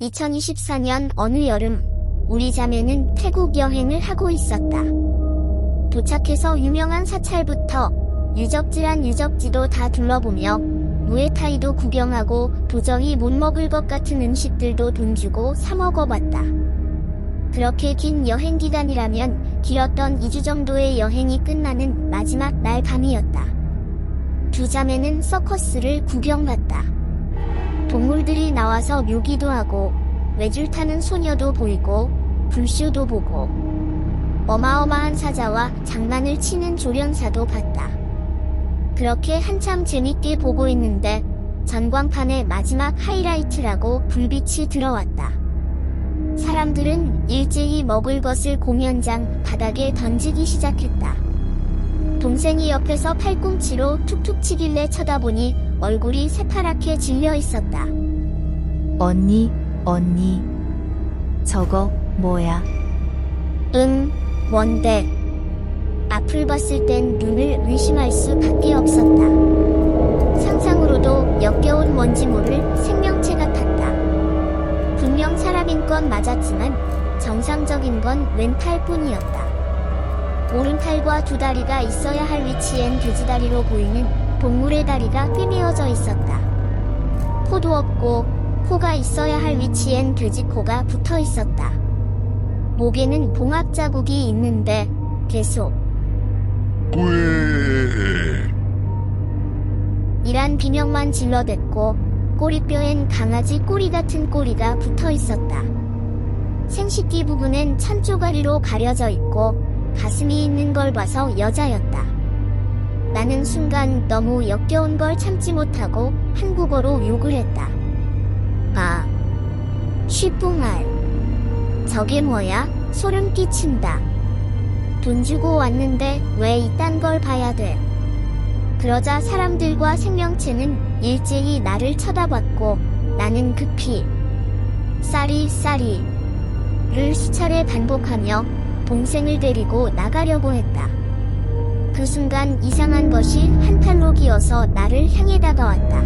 2024년 어느 여름, 우리 자매는 태국 여행을 하고 있었다. 도착해서 유명한 사찰부터 유적지란 유적지도 다 둘러보며 무에타이도 구경하고 도저히 못 먹을 것 같은 음식들도 돈 주고 사 먹어봤다. 그렇게 긴 여행 기간이라면 길었던 2주 정도의 여행이 끝나는 마지막 날 밤이었다. 두 자매는 서커스를 구경 갔다. 동물들이 나와서 묘기도 하고 외줄 타는 소녀도 보이고 불쇼도 보고 어마어마한 사자와 장난을 치는 조련사도 봤다. 그렇게 한참 재밌게 보고 있는데 전광판의 마지막 하이라이트라고 불빛이 들어왔다. 사람들은 일제히 먹을 것을 공연장 바닥에 던지기 시작했다. 동생이 옆에서 팔꿈치로 툭툭 치길래 쳐다보니 얼굴이 새파랗게 질려 있었다. 언니, 언니. 저거 뭐야? 응, 뭔데? 앞을 봤을 땐 눈을 의심할 수밖에 없었다. 상상으로도 역겨운 뭔지 모를 생명체 같았다. 분명 사람인 건 맞았지만 정상적인 건 왼팔 뿐이었다. 오른팔과 두 다리가 있어야 할 위치엔 돼지다리로 보이는 동물의 다리가 꿰매어져 있었다. 코도 없고 코가 있어야 할 위치엔 돼지 코가 붙어 있었다. 목에는 봉합 자국이 있는데 계속 꾀 이란 비명만 질러댔고 꼬리뼈엔 강아지 꼬리 같은 꼬리가 붙어 있었다. 생식기 부분엔 천조가리로 가려져 있고 가슴이 있는 걸 봐서 여자였다. 나는 순간 너무 역겨운 걸 참지 못하고 한국어로 욕을 했다. 아, 쉬뿡알. 저게 뭐야? 소름 끼친다. 돈 주고 왔는데 왜 이딴 걸 봐야 돼? 그러자 사람들과 생명체는 일제히 나를 쳐다봤고 나는 급히 쌀이 쌀이를 수차례 반복하며 동생을 데리고 나가려고 했다. 그 순간 이상한 것이 한 팔로 기어서 나를 향해 다가왔다.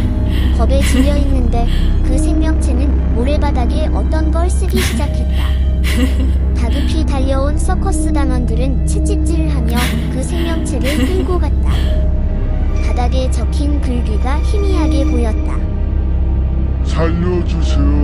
겁에 질려 있는데 그 생명체는 모래바닥에 어떤 걸 쓰기 시작했다. 다급히 달려온 서커스 단원들은 채찍질을 하며 그 생명체를 끌고 갔다. 바닥에 적힌 글귀가 희미하게 보였다. 살려주세요